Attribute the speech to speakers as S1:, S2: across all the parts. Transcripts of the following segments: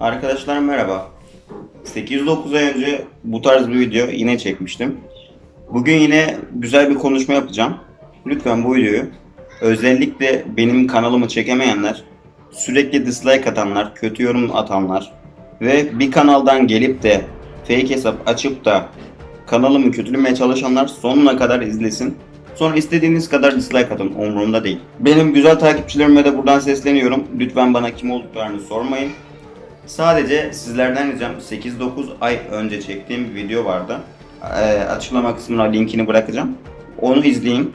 S1: Arkadaşlar merhaba. 8-9 ay önce bu tarz bir video yine çekmiştim. Bugün yine güzel bir konuşma yapacağım. Lütfen bu videoyu özellikle benim kanalımı çekemeyenler, sürekli dislike atanlar, kötü yorum atanlar ve bir kanaldan gelip de fake hesap açıp da kanalımı kötülemeye çalışanlar sonuna kadar izlesin. Sonra istediğiniz kadar dislike atın umurumda değil. Benim güzel takipçilerime de buradan sesleniyorum. Lütfen bana kim olduklarını sormayın. Sadece sizlerden ricam 8-9 ay önce çektiğim bir video vardı. Ee, açıklama kısmına linkini bırakacağım. Onu izleyin.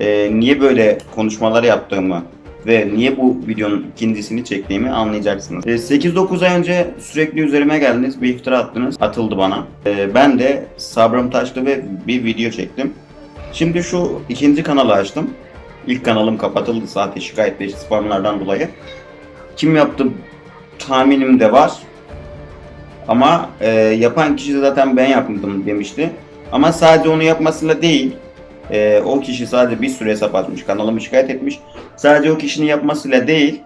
S1: Ee, niye böyle konuşmalar yaptığımı ve niye bu videonun ikincisini çektiğimi anlayacaksınız. Ee, 8-9 ay önce sürekli üzerime geldiniz, bir iftira attınız, atıldı bana. Ee, ben de sabrım taştı ve bir video çektim. Şimdi şu ikinci kanalı açtım. İlk kanalım kapatıldı zaten şikayet ve spamlardan dolayı. Kim yaptı tahminim de var. Ama e, yapan kişi de zaten ben yaptım demişti. Ama sadece onu yapmasıyla değil. e, o kişi sadece bir süre hesap açmış. Kanalımı şikayet etmiş. Sadece o kişinin yapmasıyla değil.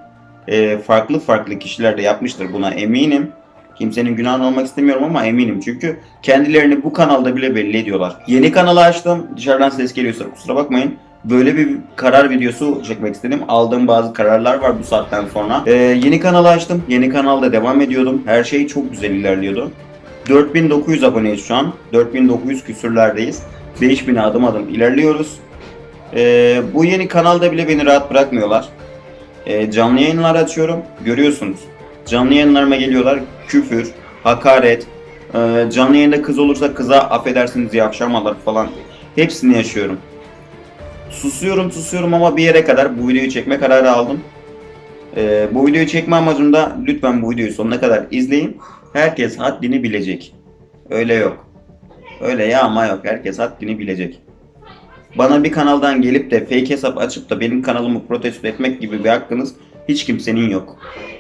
S1: e, farklı farklı kişiler de yapmıştır. Buna eminim. Kimsenin günahını almak istemiyorum ama eminim. Çünkü kendilerini bu kanalda bile belli ediyorlar. Yeni kanalı açtım. Dışarıdan ses geliyorsa kusura bakmayın. Böyle bir karar videosu çekmek istedim. Aldığım bazı kararlar var bu saatten sonra. Ee, yeni kanalı açtım. Yeni kanalda devam ediyordum. Her şey çok güzel ilerliyordu. 4900 aboneyiz şu an. 4900 küsürlerdeyiz. 5000 adım adım ilerliyoruz. Ee, bu yeni kanalda bile beni rahat bırakmıyorlar. Ee, canlı yayınlar açıyorum. Görüyorsunuz. Canlı yayınlarıma geliyorlar. Küfür, hakaret, ee, canlı yayında kız olursa kıza affedersiniz yavşamalar falan. Hepsini yaşıyorum. Susuyorum susuyorum ama bir yere kadar bu videoyu çekme kararı aldım. Ee, bu videoyu çekme amacım da lütfen bu videoyu sonuna kadar izleyin. Herkes haddini bilecek. Öyle yok. Öyle ya ama yok. Herkes haddini bilecek. Bana bir kanaldan gelip de fake hesap açıp da benim kanalımı protesto etmek gibi bir hakkınız hiç kimsenin yok.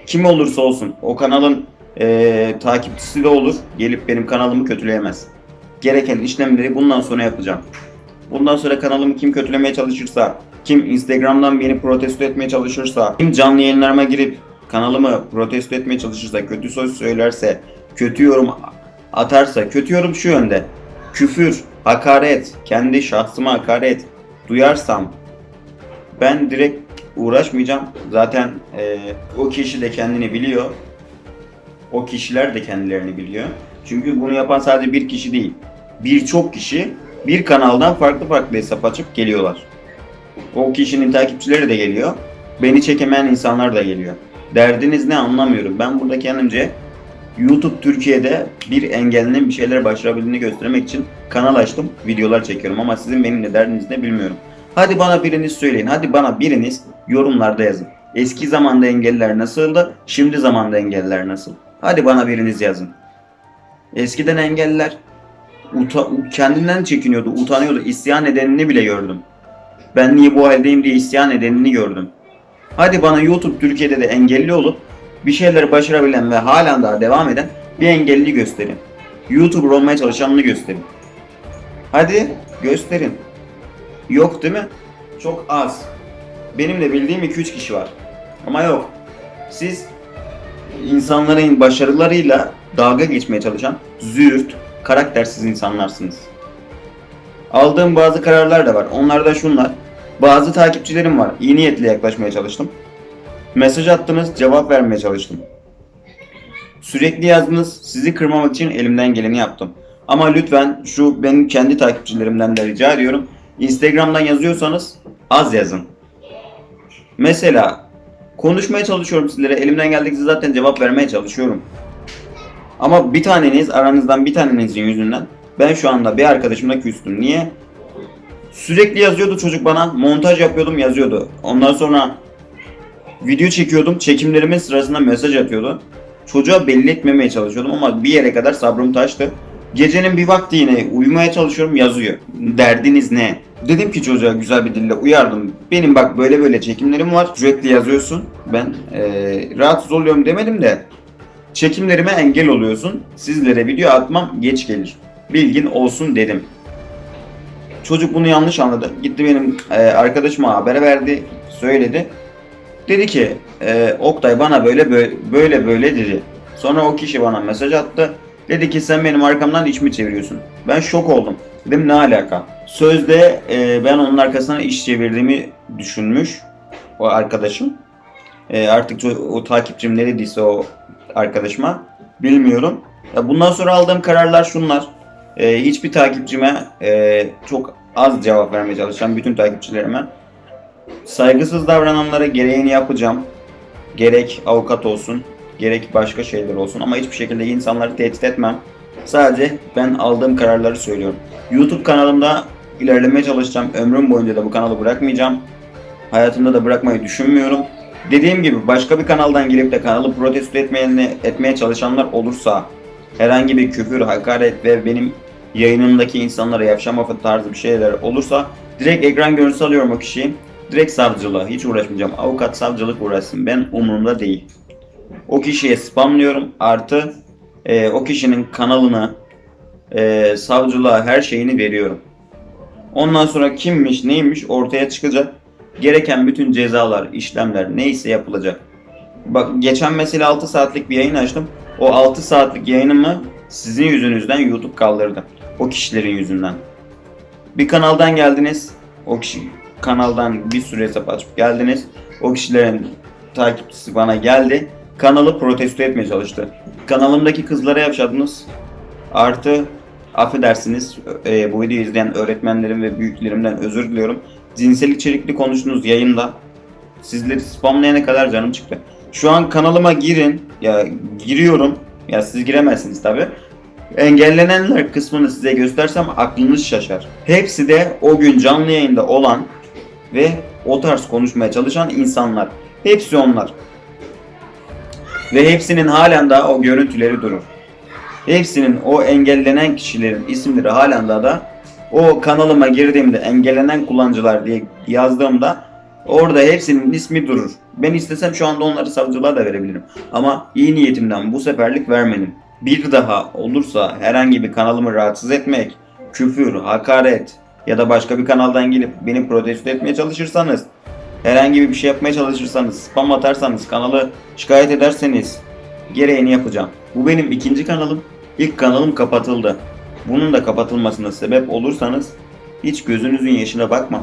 S1: Kim olursa olsun o kanalın eee, takipçisi de olur gelip benim kanalımı kötüleyemez. Gereken işlemleri bundan sonra yapacağım. Bundan sonra kanalımı kim kötülemeye çalışırsa, kim Instagram'dan beni protesto etmeye çalışırsa, kim canlı yayınlarıma girip kanalımı protesto etmeye çalışırsa, kötü söz söylerse, kötü yorum atarsa, kötü yorum şu yönde. Küfür, hakaret, kendi şahsıma hakaret duyarsam ben direkt uğraşmayacağım. Zaten eee, o kişi de kendini biliyor. O kişiler de kendilerini biliyor. Çünkü bunu yapan sadece bir kişi değil. Birçok kişi bir kanaldan farklı farklı hesap açıp geliyorlar. O kişinin takipçileri de geliyor. Beni çekemeyen insanlar da geliyor. Derdiniz ne anlamıyorum. Ben burada kendimce YouTube Türkiye'de bir engellinin bir şeyler başarabildiğini göstermek için kanal açtım. Videolar çekiyorum ama sizin benimle derdiniz ne bilmiyorum. Hadi bana biriniz söyleyin. Hadi bana biriniz yorumlarda yazın. Eski zamanda engelliler nasıldı? Şimdi zamanda engelliler nasıl? Hadi bana biriniz yazın. Eskiden engelliler uta- kendinden çekiniyordu, utanıyordu. İsyan nedenini bile gördüm. Ben niye bu haldeyim diye isyan nedenini gördüm. Hadi bana YouTube Türkiye'de de engelli olup bir şeyleri başarabilen ve halen daha devam eden bir engelli gösterin. YouTuber olmaya çalışanını gösterin. Hadi gösterin. Yok değil mi? Çok az. Benim de bildiğim 2-3 kişi var. Ama yok. Siz insanların başarılarıyla dalga geçmeye çalışan züğürt, karaktersiz insanlarsınız. Aldığım bazı kararlar da var. Onlar da şunlar. Bazı takipçilerim var. İyi niyetle yaklaşmaya çalıştım. Mesaj attınız, cevap vermeye çalıştım. Sürekli yazdınız, sizi kırmamak için elimden geleni yaptım. Ama lütfen şu benim kendi takipçilerimden de rica ediyorum. Instagram'dan yazıyorsanız az yazın. Mesela konuşmaya çalışıyorum sizlere. Elimden geldikçe zaten cevap vermeye çalışıyorum. Ama bir taneniz aranızdan bir tanenizin yüzünden ben şu anda bir arkadaşımla küstüm. Niye? Sürekli yazıyordu çocuk bana. Montaj yapıyordum yazıyordu. Ondan sonra video çekiyordum. Çekimlerimin sırasında mesaj atıyordu. Çocuğa belli etmemeye çalışıyordum ama bir yere kadar sabrım taştı. Gecenin bir vakti yine uyumaya çalışıyorum yazıyor. Derdiniz ne? Dedim ki çocuğa güzel bir dille uyardım. Benim bak böyle böyle çekimlerim var. Sürekli yazıyorsun. Ben eee, rahatsız oluyorum demedim de çekimlerime engel oluyorsun. Sizlere video atmam geç gelir. Bilgin olsun dedim. Çocuk bunu yanlış anladı. Gitti benim e, arkadaşıma haber verdi, söyledi. Dedi ki e, Oktay bana böyle böyle böyle, böyle dedi. Sonra o kişi bana mesaj attı. Dedi ki sen benim arkamdan iş mi çeviriyorsun? Ben şok oldum. Dedim ne alaka? Sözde e, ben onun arkasından iş çevirdiğimi düşünmüş o arkadaşım. E, artık o, o takipçim ne o arkadaşıma bilmiyorum. Ya bundan sonra aldığım kararlar şunlar. E, hiçbir takipçime e, çok az cevap vermeye çalışan bütün takipçilerime saygısız davrananlara gereğini yapacağım. Gerek avukat olsun, gerek başka şeyler olsun ama hiçbir şekilde insanları tehdit etmem. Sadece ben aldığım kararları söylüyorum. YouTube kanalımda ilerlemeye çalışacağım. Ömrüm boyunca da bu kanalı bırakmayacağım. Hayatımda da bırakmayı düşünmüyorum. Dediğim gibi başka bir kanaldan gelip de kanalı protesto etmeye, etmeye çalışanlar olursa herhangi bir küfür, hakaret ve benim yayınımdaki insanlara yavşama tarzı bir şeyler olursa direkt ekran görüntüsü alıyorum o kişiyi. Direkt savcılığa hiç uğraşmayacağım. Avukat savcılık uğraşsın. Ben umurumda değil. O kişiye spamlıyorum. Artı e, o kişinin kanalını e, savcılığa her şeyini veriyorum. Ondan sonra kimmiş neymiş ortaya çıkacak. Gereken bütün cezalar, işlemler neyse yapılacak. Bak geçen mesela 6 saatlik bir yayın açtım. O 6 saatlik yayınımı sizin yüzünüzden YouTube kaldırdı. O kişilerin yüzünden. Bir kanaldan geldiniz. O kişi kanaldan bir sürü hesap açıp geldiniz. O kişilerin takipçisi bana geldi. Kanalı protesto etmeye çalıştı. Kanalımdaki kızlara yaşadınız. Artı affedersiniz e, bu videoyu izleyen öğretmenlerim ve büyüklerimden özür diliyorum. Cinsel içerikli konuştunuz yayında. Sizleri spamlayana kadar canım çıktı. Şu an kanalıma girin. Ya giriyorum. Ya siz giremezsiniz tabi. Engellenenler kısmını size göstersem aklınız şaşar. Hepsi de o gün canlı yayında olan ve o tarz konuşmaya çalışan insanlar. Hepsi onlar. Ve hepsinin halen daha o görüntüleri durur. Hepsinin o engellenen kişilerin isimleri halen daha da o kanalıma girdiğimde engellenen kullanıcılar diye yazdığımda orada hepsinin ismi durur. Ben istesem şu anda onları savcılığa da verebilirim. Ama iyi niyetimden bu seferlik vermedim. Bir daha olursa herhangi bir kanalımı rahatsız etmek, küfür, hakaret ya da başka bir kanaldan gelip beni protesto etmeye çalışırsanız, herhangi bir şey yapmaya çalışırsanız, spam atarsanız, kanalı şikayet ederseniz gereğini yapacağım. Bu benim ikinci kanalım. İlk kanalım kapatıldı. Bunun da kapatılmasına sebep olursanız hiç gözünüzün yaşına bakmam.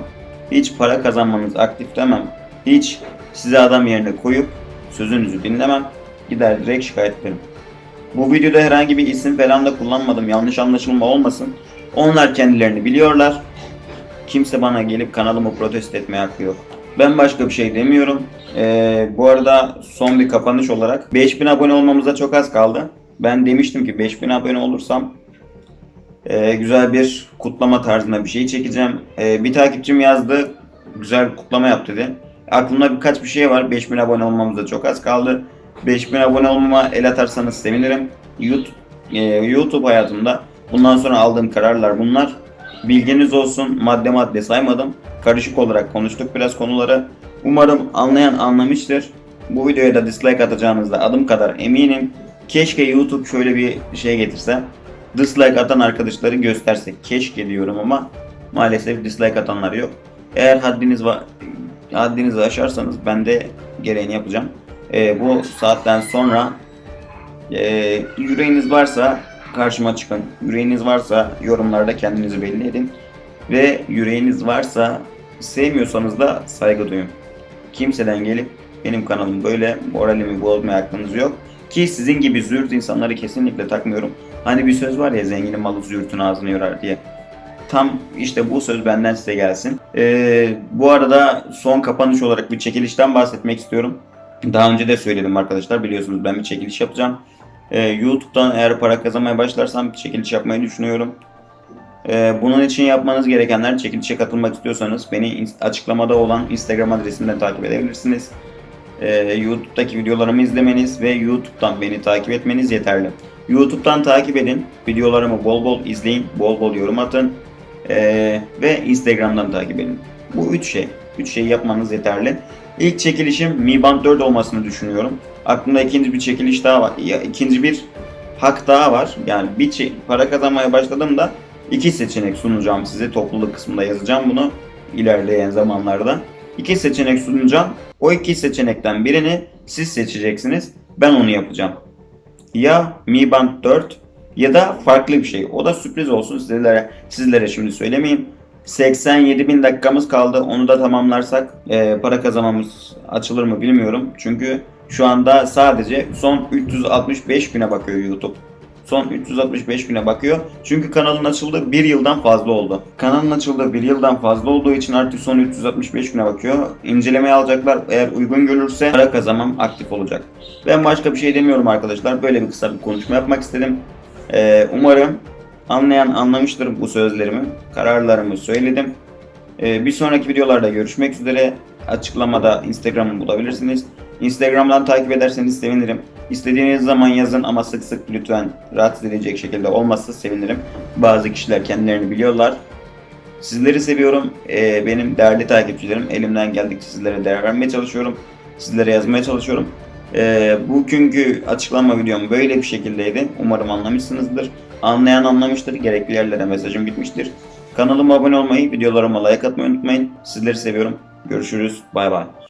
S1: Hiç para kazanmanız aktif demem. Hiç size adam yerine koyup sözünüzü dinlemem. Gider direkt şikayet ederim. Bu videoda herhangi bir isim falan da kullanmadım. Yanlış anlaşılma olmasın. Onlar kendilerini biliyorlar. Kimse bana gelip kanalımı protesto etmeye hakkı yok. Ben başka bir şey demiyorum. Ee, bu arada son bir kapanış olarak 5000 abone olmamıza çok az kaldı. Ben demiştim ki 5000 abone olursam e, güzel bir kutlama tarzında bir şey çekeceğim. E, bir takipçim yazdı. Güzel kutlama yap dedi. Aklımda birkaç bir şey var. 5000 abone olmamıza çok az kaldı. 5000 abone olmama el atarsanız sevinirim. YouTube, e, YouTube hayatımda bundan sonra aldığım kararlar bunlar. Bilginiz olsun madde madde saymadım. Karışık olarak konuştuk biraz konuları. Umarım anlayan anlamıştır. Bu videoya da dislike atacağınızda adım kadar eminim. Keşke YouTube şöyle bir şey getirse. Dislike atan arkadaşları gösterse. Keşke diyorum ama maalesef dislike atanlar yok. Eğer haddiniz var haddinizi aşarsanız ben de gereğini yapacağım. Ee, bu saatten sonra e, yüreğiniz varsa karşıma çıkın. Yüreğiniz varsa yorumlarda kendinizi belli edin. Ve yüreğiniz varsa sevmiyorsanız da saygı duyun. Kimseden gelip benim kanalım böyle moralimi bozmaya hakkınız yok. Ki sizin gibi züğürt insanları kesinlikle takmıyorum. Hani bir söz var ya zenginin malı züğürtün ağzını yorar diye. Tam işte bu söz benden size gelsin. Ee, bu arada son kapanış olarak bir çekilişten bahsetmek istiyorum. Daha önce de söyledim arkadaşlar biliyorsunuz ben bir çekiliş yapacağım. Ee, YouTube'dan eğer para kazanmaya başlarsam çekiliş yapmayı düşünüyorum. Ee, bunun için yapmanız gerekenler çekilişe katılmak istiyorsanız beni açıklamada olan Instagram adresimden takip edebilirsiniz. Ee, YouTube'daki videolarımı izlemeniz ve YouTube'dan beni takip etmeniz yeterli. YouTube'dan takip edin, videolarımı bol bol izleyin, bol bol yorum atın ee, ve Instagram'dan takip edin. Bu üç şey, üç şeyi yapmanız yeterli. İlk çekilişim Mi Band 4 olmasını düşünüyorum. Aklımda ikinci bir çekiliş daha var. Ya, ikinci bir hak daha var. Yani bir çe- para kazanmaya başladığımda iki seçenek sunacağım size. Topluluk kısmında yazacağım bunu ilerleyen zamanlarda. İki seçenek sunacağım. O iki seçenekten birini siz seçeceksiniz. Ben onu yapacağım. Ya Mi Band 4 ya da farklı bir şey. O da sürpriz olsun sizlere. Sizlere şimdi söylemeyeyim. 87 bin dakikamız kaldı. Onu da tamamlarsak e, para kazanmamız açılır mı bilmiyorum. Çünkü şu anda sadece son 365 güne bakıyor YouTube. Son 365 güne bakıyor. Çünkü kanalın açıldığı bir yıldan fazla oldu. Kanalın açıldığı bir yıldan fazla olduğu için artık son 365 güne bakıyor. İncelemeye alacaklar. Eğer uygun görürse para kazanmam aktif olacak. Ben başka bir şey demiyorum arkadaşlar. Böyle bir kısa bir konuşma yapmak istedim. Ee, umarım anlayan anlamıştır bu sözlerimi. Kararlarımı söyledim. Ee, bir sonraki videolarda görüşmek üzere. Açıklamada Instagram'ı bulabilirsiniz. Instagram'dan takip ederseniz sevinirim. İstediğiniz zaman yazın ama sık sık lütfen rahatsız edecek şekilde olmazsa sevinirim. Bazı kişiler kendilerini biliyorlar. Sizleri seviyorum. Ee, benim değerli takipçilerim. Elimden geldikçe sizlere değer vermeye çalışıyorum. Sizlere yazmaya çalışıyorum. Ee, bugünkü açıklama videom böyle bir şekildeydi. Umarım anlamışsınızdır. Anlayan anlamıştır. Gerekli yerlere mesajım gitmiştir. Kanalıma abone olmayı, videolarıma like atmayı unutmayın. Sizleri seviyorum. Görüşürüz. Bay bay.